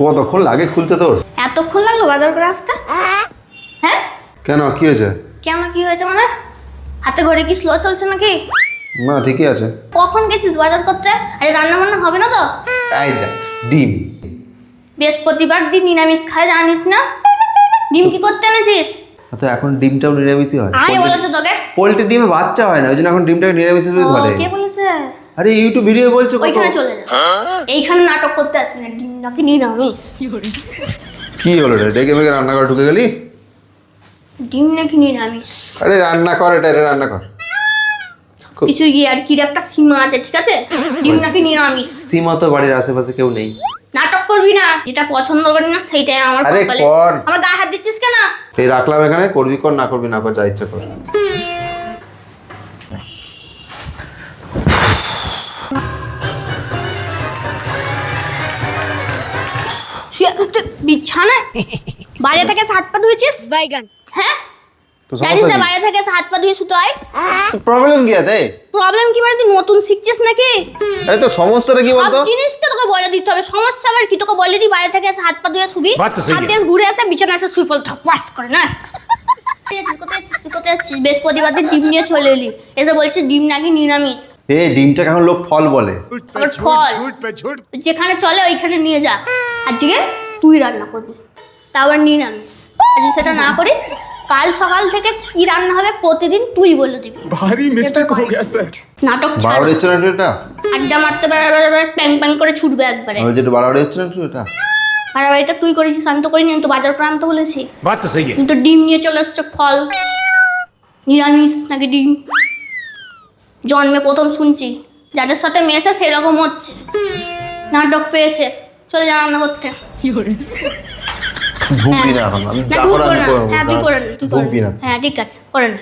কতক্ষণ লাগে খুলতে তোর? এতক্ষণ লাগল বাজার করে আসতে হ্যাঁ? কেন কি হয়েছে? কেন কি হয়েছে মানে? হাতে ঘড়ি কি স্লো চলছে নাকি? না ঠিকই আছে। কখন গেছিস বাজার করতে? আরে রান্না বান্না হবে না তো? এই দেখ ডিম। বৃহস্পতিবার দিন নিরামিষ খায় জানিস না? ডিম কি করতে এনেছিস? তো এখন ডিমটাও নিরামিষই হয়। কে বলেছে তোকে? পোলট্রি ডিমে বাচ্চা হয় না ওই জন্য এখন ডিমটাকে নিরামিষ হিসেবে ও, ধরে। কে বলেছে? আরে ইউটিউব ভিডিও বলছো কত? ওইখানে চলে যা এইখানে নাটক করতে আসবি না ডিম নাকি নিরামিষ কি হলো রে? ডেকে মেকে রান্না করে ঢুকে গেলি? ডিম নাকি নিরামিষ আরে রান্না কর এটা এটা রান্না কর। কিছু গিয়ে আর কি একটা সীমা আছে ঠিক আছে? ডিম নাকি নিরামিষ সীমা তো বাড়ির আশেপাশে কেউ নেই। নাটক করবি না যেটা পছন্দ করি না সেইটাই আমার আরে কপালে। কর। আমার গায়ে হাত দিচ্ছিস কেন? এই রাখলাম এখানে করবি কর না করবি না কর যা ইচ্ছা কর। বিছানা বাইরে থেকে হাত পা ধুয়েছিস? বাইগান। হ্যাঁ? ঘুরে বৃহস্পতিবার ডিম নিয়ে চলে এলি। এসে বলছে ডিম নাকি নিরামিষ? ফল বলে। যেখানে চলে ওইখানে নিয়ে যা। আজকে তুই রান্না করবি। তাও আর নিরামিষ। যদি সেটা না করিস কাল সকাল থেকে কি রান্না হবে প্রতিদিন তুই বলে দিবি। ভারী মিস্টেক হয়ে গেছে। নাটক ছাড়। বাড়াবাড়ি এটা? আড্ডা মারতে বাড়াবাড়ি প্যাং প্যাং করে ছুটবে একবারে। ওই যেটা বড় হচ্ছে না এটা? বাড়াবাড়িটা তুই করেছিস শান্ত করিনি আমি তো বাজার করে আনতে বলেছি তো কিন্তু ডিম নিয়ে চলে আসছে ফল। নিরামিষ নাকি ডিম? জন্মে প্রথম শুনছি। যাদের সাথে মেশে সেরকম হচ্ছে। নাটক পেয়েছে। চলে যা রান্না করতে। ঢুকবি না এখন আমি না যা করার আমি না। করব হ্যাঁ তুই করে নে তুই ঢুকবি না। হ্যাঁ ঠিক আছে করে না।